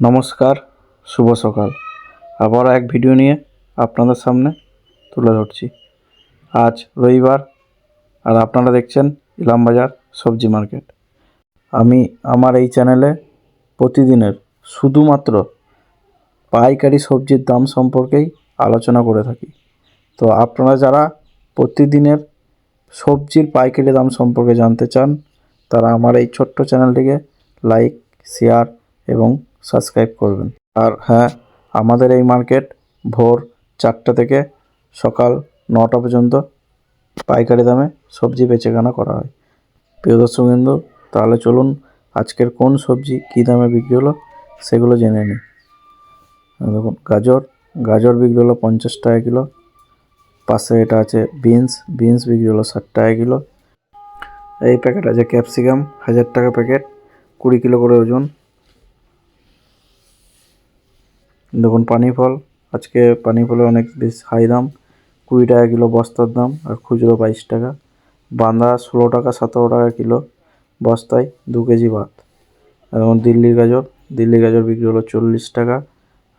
নমস্কার, শুভ সকাল। আবার এক ভিডিও নিয়ে আপনাদের সামনে তুলে ধরছি। আজ রবিবার, আর আপনারা দেখছেন ইলামবাজার সবজি মার্কেট। আমি আমার এই চ্যানেলে প্রতিদিনের শুধুমাত্র পাইকারি সবজির দাম সম্পর্কেই আলোচনা করে থাকি। তো আপনারা যারা প্রতিদিনের সবজির পাইকারি দাম সম্পর্কে জানতে চান, তারা আমার এই ছোট্ট চ্যানেলটিকে লাইক শেয়ার এবং সাবস্ক্রাইব করবেন। আর হ্যাঁ আমাদের এই মার্কেট ভোর চারটে থেকে সকাল নটা পর্যন্ত পাইকারি দামে সবজি বেচেকেনা করা হয়। প্রিয় দর্শক বিন্দু, তাহলে চলুন আজকের কোন সবজি কী দামে বিক্রি হলো সেগুলো জেনে নিই। দেখুন, গাজর গাজর বিক্রি হলো পঞ্চাশ টাকা কিলো। পাশে এটা আছে বিনস বিনস বিক্রি হলো ষাট টাকা কিলো। এই প্যাকেট আছে ক্যাপসিকাম, হাজার টাকা প্যাকেট, কুড়ি কিলো করে ওজন। দেখুন পানি ফল আজকে পানি ফলের অনেক বেশ হাই দাম, কুড়ি টাকা কিলো বস্তার দাম আর খুচরো বাইশ টাকা। বাঁধা ষোলো টাকা, সতেরো টাকা কিলো বস্তায় দু কেজি ভাত। যেমন দিল্লির গাজর দিল্লি গাজর বিক্রি হলো চল্লিশ টাকা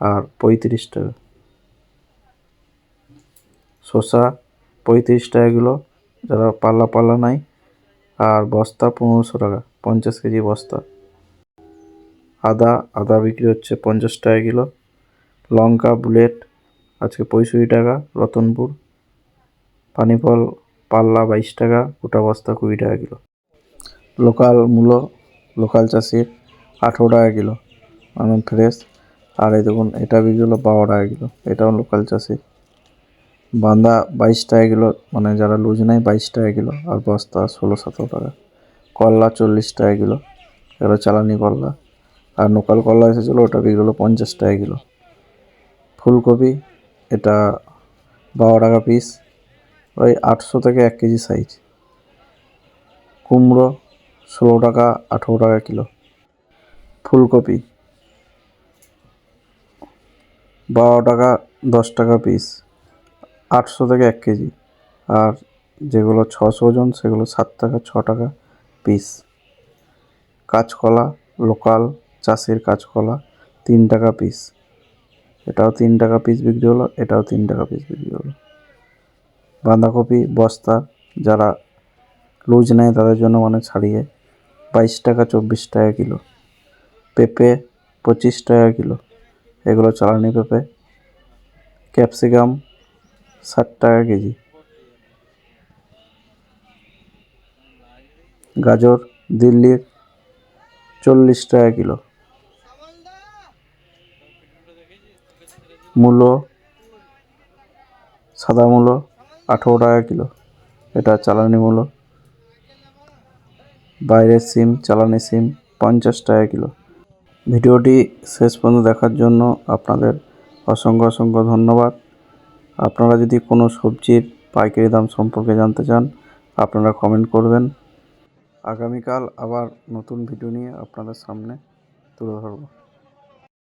আর পঁয়ত্রিশ টাকা। শসা পঁয়ত্রিশ টাকা কিলো, যারা পাল্লা পাল্লা নাই, আর বস্তা পনেরোশো টাকা, পঞ্চাশ কেজি বস্তা। আদা আদা বিক্রি হচ্ছে পঞ্চাশ টাকা কিলো লঙ্কা, বুলেট, আজকে পঁয়ষট্টি টাকা, রতনপুর। পানি ফল পাল্লা বাইশ টাকা, গোটা বস্তা কুড়ি টাকা কিলো। লোকাল মূলো, লোকাল চাষির আঠেরো টাকা কিলো। আনন্দ ফ্রেশ। আর এই দেখুন, এটা হলো বারো টাকা কিলো। এটাও লোকাল চাষি বান্দা বাইশ টাকা কিলো মানে যারা লুজ নেয় বাইশ টাকা কিলো। আর বস্তা ষোলো, সতেরো টাকা। করলা চল্লিশ টাকা কিলো। এগুলো চালানি করলা আর লোকাল করলা এসেছিল, ওটা হলো পঞ্চাশ টাকা কিলো। ফুলকপি, এটা বারো টাকা পিস ওই আটশো থেকে এক কেজি সাইজ কুমড়ো ষোলো টাকা, আঠেরো টাকা কিলো। ফুলকপি বারো টাকা, দশ টাকা পিস আটশো থেকে এক কেজি। আর যেগুলো ছশো ওজন, সেগুলো সাত টাকা, ছ টাকা পিস কাঁচকলা, লোকাল চাষের কাঁচকলা, তিন টাকা পিস এটাও তিন টাকা পিস বিক্রি হলো, এটাও তিন টাকা পিস বিক্রি হলো। বাঁধাকপি, বস্তা, যারা লুজ নেয় তাদের জন্য মানে ছাড়িয়ে বাইশ টাকা চব্বিশ টাকা কিলো। পেঁপে পঁচিশ টাকা কিলো। এগুলো চালানি পেঁপে। ক্যাপসিকাম ষাট টাকা কেজি। গাজর দিল্লির চল্লিশ টাকা কিলো। মূলো সাদা মূলো আঠেরো টাকা কিলো। এটা চালানি মূলো বাইরের সিম, চালানি সিম, পঞ্চাশ টাকা কিলো। ভিডিওটি শেষ পর্যন্ত দেখার জন্য আপনাদের অসংখ্য অসংখ্য ধন্যবাদ। আপনারা যদি কোনো সবজির পাইকারি দাম সম্পর্কে জানতে চান, আপনারা কমেন্ট করবেন। আগামীকাল আবার নতুন ভিডিও নিয়ে আপনাদের সামনে তুলে ধরবো।